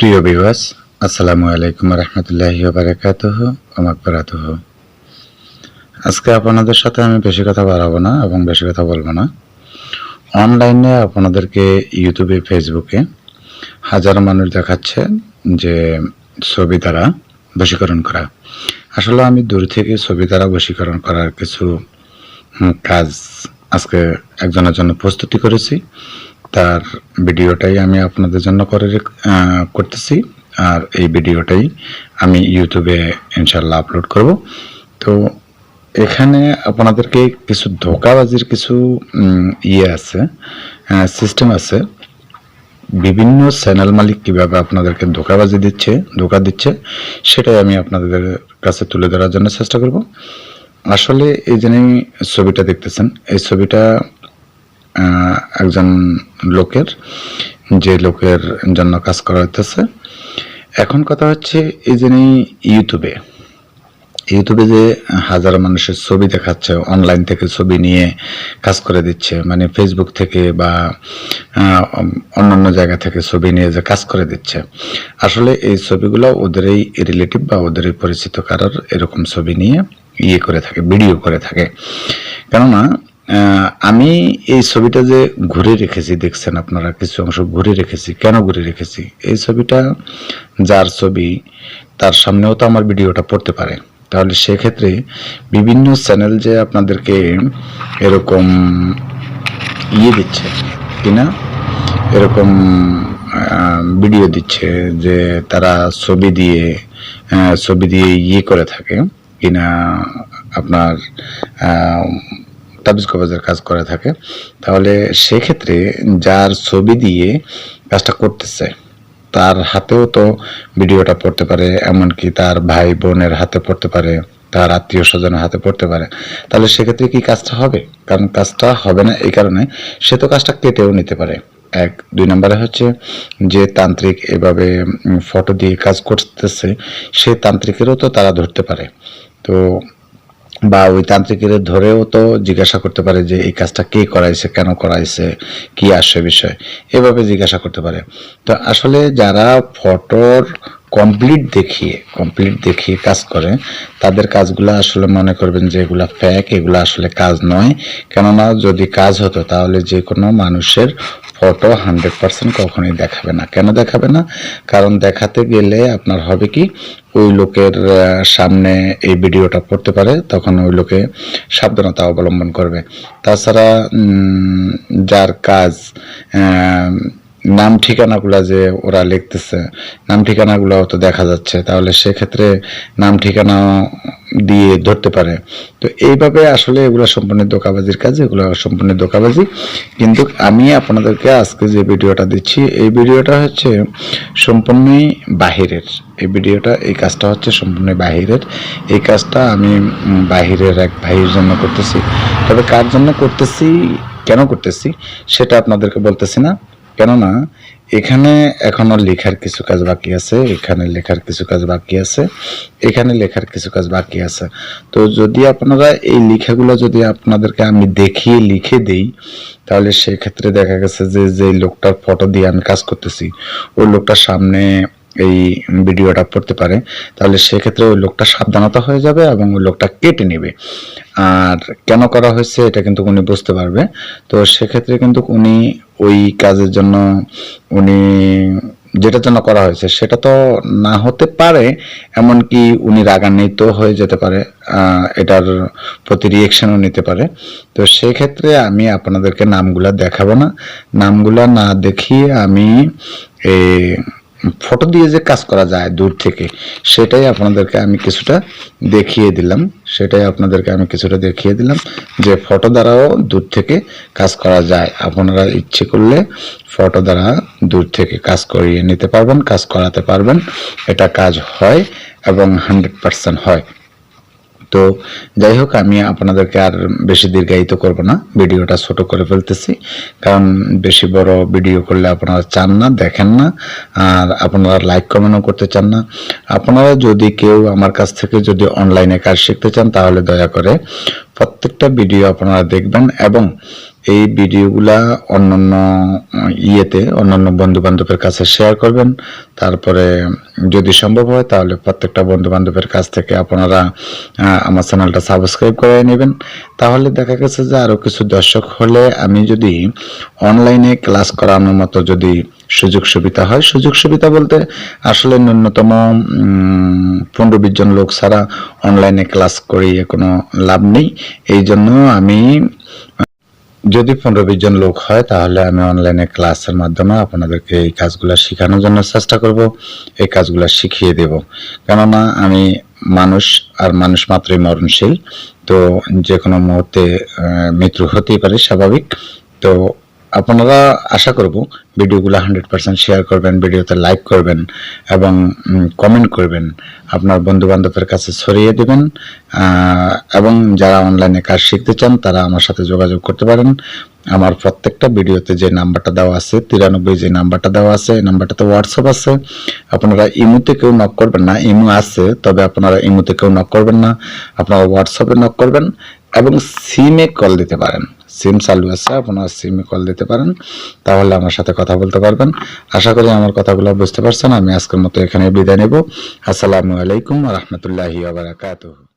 প্রিয় বিবাস আসসালামু আলাইকুম রহমতুল্লাহি বারাকাতুহ আজকে আপনাদের সাথে আমি বেশি কথা বাড়াবো না এবং বেশি কথা বলব না। অনলাইনে আপনাদেরকে ইউটিউবে ফেসবুকে হাজার মানুষ দেখাচ্ছে যে ছবি দ্বারা বশীকরণ করা। আসলে আমি দূর থেকে ছবি দ্বারা বশীকরণ করার কিছু কাজ আজকে একজনের জন্য প্রস্তুতি করেছি। তার ভিডিওটাই আমি আপনাদের জন্য করে করতেছি। আর এই ভিডিওটাই আমি ইউটিউবে ইনশাল্লাহ আপলোড করব। তো এখানে আপনাদেরকে কিছু ধোকাবাজির কিছু ইয়ে আছে সিস্টেম আছে। বিভিন্ন চ্যানেল মালিক কীভাবে আপনাদেরকে ধোকাবাজি দিচ্ছে, ধোকা দিচ্ছে, সেটাই আমি আপনাদের কাছে তুলে ধরার জন্য চেষ্টা করব। আসলে এই যে ছবিটা দেখতেছেন, এই ছবিটা একজন লোকের, যে লোকের জন্য কাজ করা হইতেছে। এখন কথা হচ্ছে এই যে ইউটিউবে। ইউটিউবে যে হাজারো মানুষের ছবি দেখাচ্ছে অনলাইন থেকে ছবি নিয়ে কাজ করে দিচ্ছে মানে ফেসবুক থেকে বা অন্যান্য জায়গা থেকে ছবি নিয়ে যে কাজ করে দিচ্ছে। আসলে এই ছবিগুলো ওদেরই রিলেটিভ বা ওদেরই পরিচিত কারোর এরকম ছবি নিয়ে ইয়ে করে থাকে ভিডিও করে থাকে। কেননা আমি এই ছবিটা যে ঘুরে রেখেছি, দেখছেন আপনারা, কিছু অংশ ঘুরে রেখেছি। কেন ঘুরে রেখেছি? এই ছবিটা, যার ছবি, তার সামনেও তো আমার ভিডিওটা পড়তে পারে। তাহলে সেক্ষেত্রে বিভিন্ন চ্যানেল যে আপনাদেরকে এরকম ইয়ে দিচ্ছে, কিনা? এরকম ভিডিও দিচ্ছে যে তারা ছবি দিয়ে ছবি দিয়ে ইয়ে করে থাকে, কিনা আপনার তাবিজ কবজের কাজ করে থাকে, তাহলে সেক্ষেত্রে যার ছবি দিয়ে কাজটা করতেছে, তার হাতেও তো ভিডিওটা পড়তে পারে, এমনকি তার ভাই বোনের হাতে পড়তে পারে, তার আত্মীয় স্বজনের হাতে পড়তে পারে, তাহলে সেক্ষেত্রে কি কাজটা হবে? কারণ কাজটা হবে না এই কারণে সে তো কাজটা কেটেও নিতে পারে। এক, দুই নম্বরে হচ্ছে যে তান্ত্রিক এভাবে ফটো দিয়ে কাজ করতেছে, সে তান্ত্রিকেরও তো তারা ধরতে পারে। তো বা ওই তান্ত্রিকের ধরেও তো জিজ্ঞাসা করতে পারে যে, এই কাজটা কে করাইছে, কেন করাইছে, কি আসে বিষয়? এভাবে জিজ্ঞাসা করতে পারে। তো আসলে যারা ফটোর কমপ্লিট দেখিয়ে কমপ্লিট দেখিয়ে কাজ করে, তাদের কাজগুলো আসলে মনে করবেন যে, এগুলা ফ্যাক এগুলো আসলে কাজ নয়। কেননা যদি কাজ হতো, তাহলে যে কোনো মানুষের ফটো হান্ড্রেড পার্সেন্ট কখনোই দেখাবে না। কেন দেখাবে না? কারণ দেখাতে গেলে আপনার হবে কি? ওই লোকের সামনে এই ভিডিওটা পড়তে পারে, তখন ওই লোকে সাবধানতা অবলম্বন করবে। তাছাড়া যার কাজ নাম ঠিকানাগুলা যে ওরা লিখতেছে, নাম ঠিকানাগুলোও তো দেখা যাচ্ছে। তাহলে সেক্ষেত্রে নাম ঠিকানা দিয়ে ধরতে পারে। তো এইভাবে আসলে এগুলো সম্পূর্ণ দোকাবাজির কাজ, এগুলো সম্পূর্ণ দোকাবাজি। কিন্তু আমি আপনাদেরকে আজকে যে ভিডিওটা দিচ্ছি, এই ভিডিওটা হচ্ছে সম্পূর্ণই বাহিরের। এই ভিডিওটা, এই কাজটা হচ্ছে সম্পূর্ণ বাহিরের। এই কাজটা আমি বাহিরের এক ভাইয়ের জন্য করতেছি। তবে কার জন্য করতেছি, কেন করতেছি, সেটা আপনাদেরকে বলতেছি না। কেননা, এখানে এখনও লেখার কিছু কাজ বাকি আছে, এখানে লেখার কিছু কাজ বাকি আছে, এখানে লেখার কিছু কাজ বাকি আছে। তো যদি আপনারা এই লেখাগুলো যদি আপনাদেরকে আমি দেখিয়ে লিখে দেই, তাহলে সেক্ষেত্রে দেখা গেছে যে যে লোকটার ফটো দিয়ে আমি কাজ করতেছি, ওই লোকটার সামনে এই ভিডিওটা পড়তে পারে, তাহলে সেক্ষেত্রে ওই লোকটা সাবধানতা হয়ে যাবে এবং ওই লোকটা কেটে নেবে। আর কেন করা হয়েছে এটা কিন্তু উনি বুঝতে পারবে। তো সেক্ষেত্রে কিন্তু উনি ওই কাজের জন্য, উনি যেটার জন্য করা হয়েছে সেটা তো না হতে পারে, এমনকি উনি রাগান্বিত হয়ে যেতে পারে এটার প্রতি রিয়েকশনও নিতে পারে। তো সেক্ষেত্রে আমি আপনাদেরকে নামগুলা দেখাবো না। নামগুলা না দেখিয়ে আমি ফটো দিয়ে যে কাজ করা যায় দূর থেকে, সেটাই আপনাদেরকে আমি কিছুটা দেখিয়ে দিলাম। সেটাই আপনাদেরকে আমি কিছুটা দেখিয়ে দিলাম যে ফটো দ্বারাও দূর থেকে কাজ করা যায়। আপনারা ইচ্ছে করলে ফটো দ্বারা দূর থেকে কাজ করিয়ে নিতে পারবেন, কাজ করাতে পারবেন। এটা কাজ হয় এবং হান্ড্রেড পার্সেন্ট হয়। তো যাই হোক, আমি আপনাদেরকে আর বেশি দীর্ঘায়িত করব না। ভিডিওটা ছোট করে ফেলতেছি, কারণ বেশি বড় ভিডিও করলে আপনারা চান না, দেখেন না, আর আপনারা লাইক কমেন্টও করতে চান না। আপনারা যদি কেউ আমার কাছ থেকে যদি অনলাইনে কাজ শিখতে চান, তাহলে দয়া করে প্রত্যেকটা ভিডিও আপনারা দেখবেন এবং এই ভিডিওগুলা অন্যান্য ইয়েতে অন্যান্য বন্ধু বান্ধবের কাছে শেয়ার করবেন। তারপরে যদি সম্ভব হয়, তাহলে প্রত্যেকটা বন্ধু বান্ধবের কাছ থেকে আপনারা আমার চ্যানেলটা সাবস্ক্রাইব করে নেবেন। তাহলে দেখা গেছে যে আরও কিছু দর্শক হলে আমি যদি অনলাইনে ক্লাস করানোর মতো যদি সুযোগ সুবিধা হয়, সুযোগ সুবিধা বলতে আসলে ন্যূনতম পনেরো বিশ জন লোক ছাড়া অনলাইনে ক্লাস করিয়ে কোনো লাভ নেই। এই জন্য আমি যদি পনেরো বিশ জন লোক হয়, তাহলে আমি অনলাইনে ক্লাসের মাধ্যমে আপনাদেরকে এই কাজগুলো শেখানোর জন্য চেষ্টা করব, এই কাজগুলো শিখিয়ে দেব। কেননা আমি মানুষ আর মানুষ মাত্রই মরণশীল, তো যে কোনো মুহূর্তে মৃত্যু হতেই পারে, স্বাভাবিক। তো আপনারা আশা করব ভিডিওগুলো হান্ড্রেড পার্সেন্ট শেয়ার করবেন, ভিডিওতে লাইক করবেন এবং কমেন্ট করবেন। আপনার বন্ধু বান্ধবের কাছে ছড়িয়ে দেবেন এবং যারা অনলাইনে কাজ শিখতে চান, তারা আমার সাথে যোগাযোগ করতে পারেন। আমার প্রত্যেকটা ভিডিওতে যে নাম্বারটা দেওয়া আছে, তিরানব্বই যে নাম্বারটা দেওয়া আছে, এই নাম্বারটাতে হোয়াটসঅ্যাপ আছে। আপনারা ইমুতে কেউ নক করবেন না, ইমু আছে, তবে আপনারা ইমুতে কেউ নক করবেন না। আপনারা হোয়াটসঅ্যাপে নক করবেন এবং সিমে কল দিতে পারেন। সিম চালু আছে, আপনার সিমে কল দিতে পারেন। তাহলে আমার সাথে কথা বলতে পারবেন। আশা করি আমার কথাগুলো বুঝতে পারছেন। আমি আজকের মতো এখানে বিদায় নেব। আসসালামু আলাইকুম রহমতুল্লাহি আবরাকাতুহ